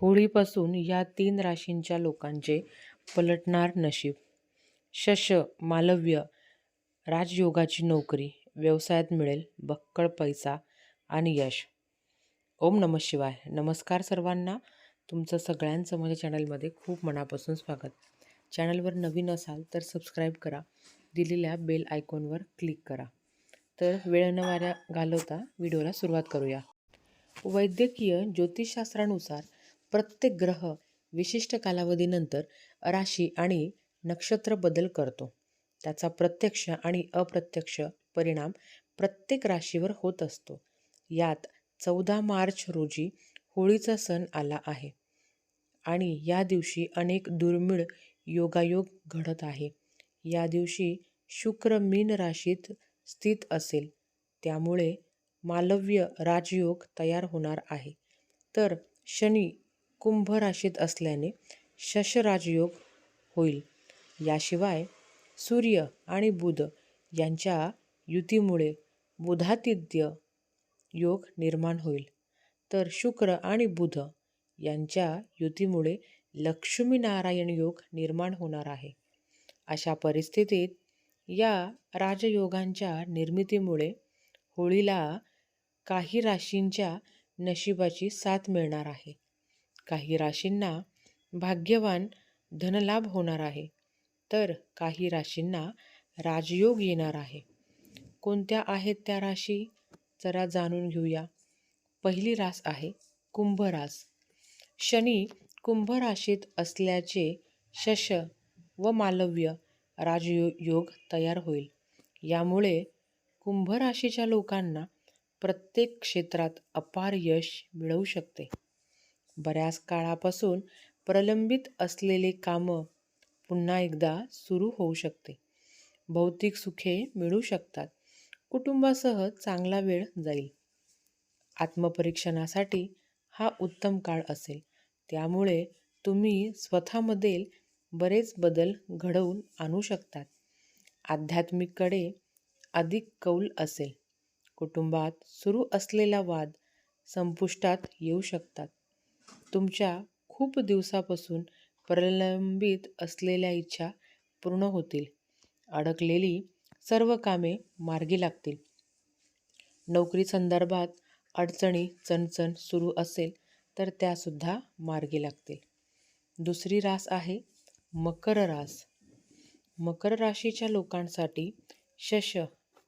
होळीपासून या तीन राशींच्या लोकांचे पलटणार नशीब. शश मालव्य राजयोगाची नोकरी व्यवसायात मिळेल बक्कळ पैसा आणि यश. ओम नम शिवाय. नमस्कार सर्वांना. तुमचं सगळ्यांचं माझ्या चॅनलमध्ये खूप मनापासून स्वागत. चॅनलवर नवीन असाल तर सबस्क्राईब करा. दिलेल्या बेल आयकॉनवर क्लिक करा. तर वेळ न वाऱ्या घालवता व्हिडिओला सुरुवात करूया. वैद्यकीय ज्योतिषशास्त्रानुसार प्रत्येक ग्रह विशिष्ट कालावधीनंतर राशी आणि नक्षत्र बदल करतो. त्याचा प्रत्यक्ष आणि अप्रत्यक्ष परिणाम प्रत्येक राशीवर होत असतो. यात चौदा मार्च रोजी होळीचा सण आला आहे आणि या दिवशी अनेक दुर्मिळ योगायोग घडत आहे. या दिवशी शुक्र मीन राशीत स्थित असेल. त्यामुळे मालव्य राजयोग तयार होणार आहे. तर शनी कुंभ राशीत असल्याने शशराजयोग होईल. याशिवाय सूर्य आणि बुध यांच्या युतीमुळे बुधातिथ्य योग निर्माण होईल. तर शुक्र आणि बुध यांच्या युतीमुळे लक्ष्मीनारायण योग निर्माण होणार आहे. अशा परिस्थितीत या राजयोगांच्या निर्मितीमुळे होळीला काही राशींच्या नशिबाची साथ मिळणार आहे. काही राशींना भाग्यवान धनलाभ होणार आहे. तर काही राशींना राजयोग येणार आहे. कोणत्या आहेत त्या राशी? जरा जाणून घेऊया. पहिली रास आहे कुंभ रास. शनी कुंभ राशीत असल्याचे शश व मालव्य राजयोग तयार होईल. यामुळे कुंभ राशीच्या लोकांना प्रत्येक क्षेत्रात अपार यश मिळवू शकते. बऱ्याच काळापासून प्रलंबित असलेले कामं पुन्हा एकदा सुरू होऊ शकते. भौतिक सुखे मिळू शकतात. कुटुंबासह चांगला वेळ जाईल. आत्मपरीक्षणासाठी हा उत्तम काळ असेल. त्यामुळे तुम्ही स्वतःमधील बरेच बदल घडवून आणू शकतात. आध्यात्मिककडे अधिक कौल असेल. कुटुंबात सुरू असलेला वाद संपुष्टात येऊ शकतात. तुमच्या खूप दिवसापासून प्रलंबित असलेल्या इच्छा पूर्ण होतील. अडकलेली सर्व कामे मार्गी लागतील. नोकरी संदर्भात अडचणी चणचण सुरू असेल तर त्यासुद्धा मार्गी लागतील. दुसरी रास आहे मकर रास. मकर राशीच्या लोकांसाठी शश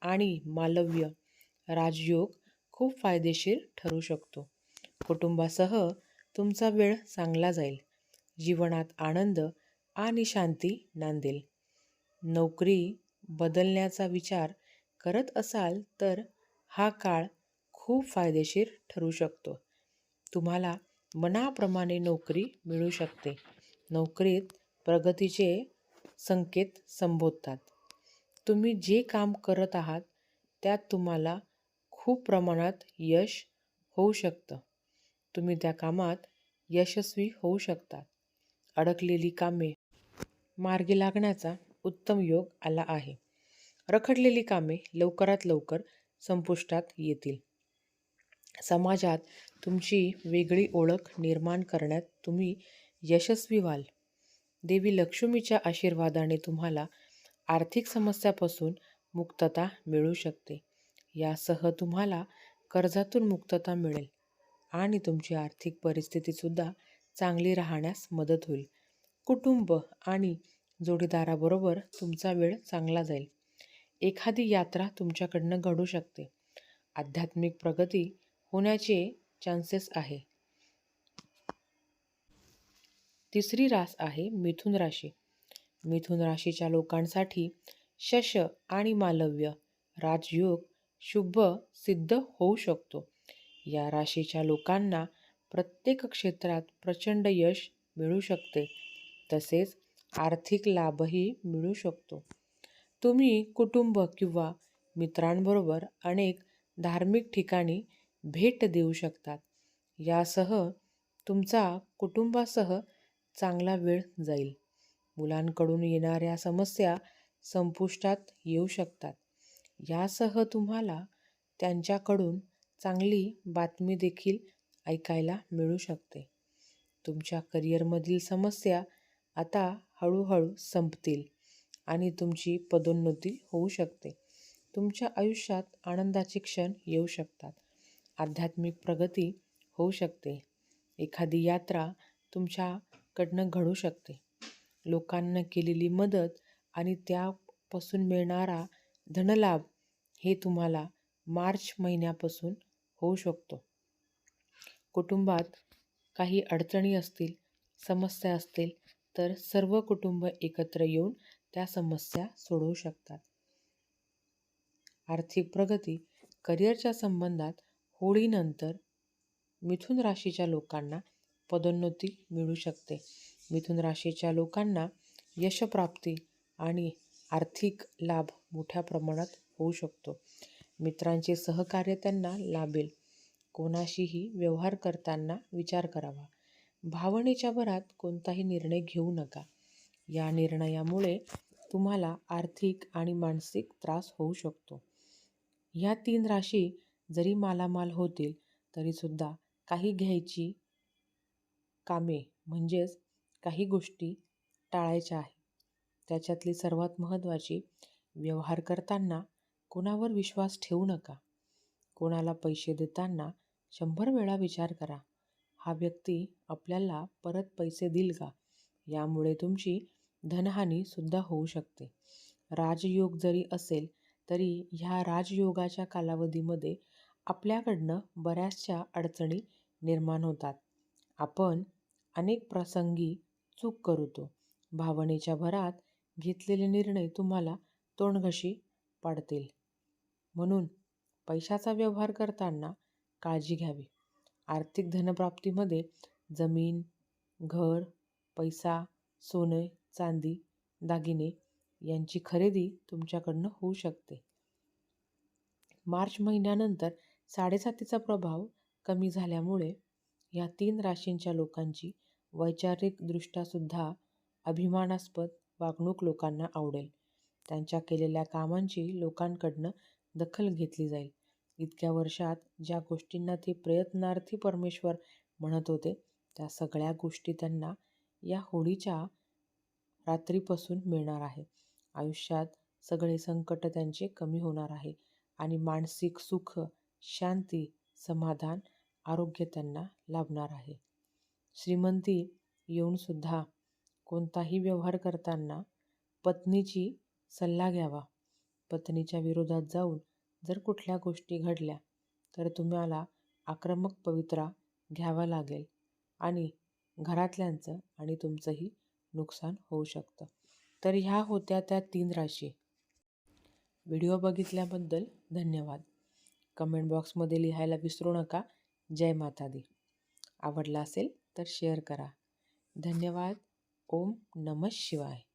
आणि मालव्य राजयोग खूप फायदेशीर ठरू शकतो. कुटुंबासह तुमचा वेळ चांगला जाईल. जीवनात आनंद आणि शांती नांदेल. नोकरी बदलण्याचा विचार करत असाल तर हा काळ खूप फायदेशीर ठरू शकतो. तुम्हाला मनाप्रमाणे नोकरी मिळू शकते. नोकरीत प्रगतीचे संकेत संबोधतात तुम्ही जे काम करत आहात त्यात तुम्हाला खूप प्रमाणात यश होऊ शकतं. तुम्ही त्या कामात यशस्वी होऊ शकता. अडकलेली कामे. मार्गी लागण्याचा उत्तम योग आला आहे. रखडलेली कामे लवकरात लवकर संपुष्टात येतील. समाजात तुमची वेगळी ओळख निर्माण करण्यात तुम्ही यशस्वी व्हाल. देवी लक्ष्मीच्या आशीर्वादाने तुम्हाला आर्थिक समस्यापासून मुक्तता मिळू शकते. यासह तुम्हाला कर्जातून मुक्तता मिळेल. आणि तुमची आर्थिक परिस्थितीसुद्धा चांगली राहण्यास मदत होईल. कुटुंब आणि जोडीदाराबरोबर तुमचा वेळ चांगला जाईल. एखादी यात्रा तुमच्याकडनं घडू शकते. आध्यात्मिक प्रगती होण्याचे चान्सेस आहे. तिसरी रास आहे मिथुन राशी. मिथुन राशीच्या लोकांसाठी शश आणि मालव्य राजयोग शुभ सिद्ध होऊ शकतो. या राशीच्या लोकांना प्रत्येक क्षेत्रात प्रचंड यश मिळू शकते. तसेच आर्थिक लाभही मिळू शकतो. तुम्ही कुटुंब किंवा मित्रांबरोबर अनेक धार्मिक ठिकाणी भेट देऊ शकतात. यासह तुमचा कुटुंबासह चांगला वेळ जाईल. मुलांकडून येणाऱ्या समस्या संपुष्टात येऊ शकतात. यासह तुम्हाला त्यांच्याकडून चांगली बातमी देखील ऐकायला मिळू शकते. तुमच्या करिअरमधील समस्या आता हळूहळू संपतील आणि तुमची पदोन्नती होऊ शकते. तुमच्या आयुष्यात आनंदाचे क्षण येऊ शकतात. आध्यात्मिक प्रगती होऊ शकते. एखादी यात्रा तुमच्याकडनं घडू शकते. लोकांना केलेली मदत आणि त्यापासून मिळणारा धनलाभ हे तुम्हाला मार्च महिन्यापासून होऊ शकतो. कुटुंबात काही अडचणी असतील समस्या असतील तर सर्व कुटुंब एकत्र येऊन त्या समस्या सोडवू शकतात. आर्थिक प्रगती करिअरच्या संबंधात होळीनंतर मिथुन राशीच्या लोकांना पदोन्नती मिळू शकते. मिथुन राशीच्या लोकांना यशप्राप्ती आणि आर्थिक लाभ मोठ्या प्रमाणात होऊ शकतो. मित्रांचे सहकार्य त्यांना लाभेल. कोणाशीही व्यवहार करताना विचार करावा. भावनेच्या भरात कोणताही निर्णय घेऊ नका. या निर्णयामुळे तुम्हाला आर्थिक आणि मानसिक त्रास होऊ शकतो. ह्या तीन राशी जरी मालामाल होतील तरीसुद्धा काही घ्यायची कामे म्हणजेच काही गोष्टी टाळायच्या आहे त्याच्यातली सर्वात महत्त्वाची व्यवहार करताना कोणावर विश्वास ठेवू नका. कोणाला पैसे देताना शंभर वेळा विचार करा. हा व्यक्ती आपल्याला परत पैसे देईल का? यामुळे तुमची धनहानीसुद्धा होऊ शकते. राजयोग जरी असेल तरी ह्या राजयोगाच्या कालावधीमध्ये आपल्याकडनं बऱ्याचशा अडचणी निर्माण होतात. आपण अनेक प्रसंगी चूक करतो. भावनेच्या भरात घेतलेले निर्णय तुम्हाला तोंडघशी पाडतील. म्हणून पैशाचा व्यवहार करताना काळजी घ्यावी. आर्थिक धनप्राप्तीमध्ये जमीन घर पैसा सोने चांदी दागिने यांची खरेदी तुमच्याकडनं होऊ शकते. मार्च महिन्यानंतर साडेसातीचा प्रभाव कमी झाल्यामुळे या तीन राशींच्या लोकांची वैचारिकदृष्ट्यासुद्धा अभिमानास्पद वागणूक लोकांना आवडेल. त्यांच्या केलेल्या कामांची लोकांकडनं दखल घेतली जाईल. इतक्या वर्षात ज्या गोष्टींना ते प्रयत्नार्थी परमेश्वर म्हणत होते त्या सगळ्या गोष्टी त्यांना या होळीच्या रात्रीपासून मिळणार आहे. आयुष्यात सगळे संकट त्यांचे कमी होणार आहे आणि मानसिक सुख शांती समाधान आरोग्य त्यांना लाभणार आहे. श्रीमंती येऊनसुद्धा कोणताही व्यवहार करताना पत्नीची सल्ला घ्यावा. पत्नीच्या विरोधात जाऊन जर कुठल्या गोष्टी घडल्या तर तुम्हाला आक्रमक पवित्रा घ्यावा लागेल आणि घरातल्यांचं आणि तुमचंही नुकसान होऊ शकतं. तर ह्या होत्या त्या तीन राशी. व्हिडिओ बघितल्याबद्दल धन्यवाद. कमेंट बॉक्समध्ये लिहायला विसरू नका. जय माता दी आवडला असेल तर शेअर करा. धन्यवाद. ओम नमः शिवाय.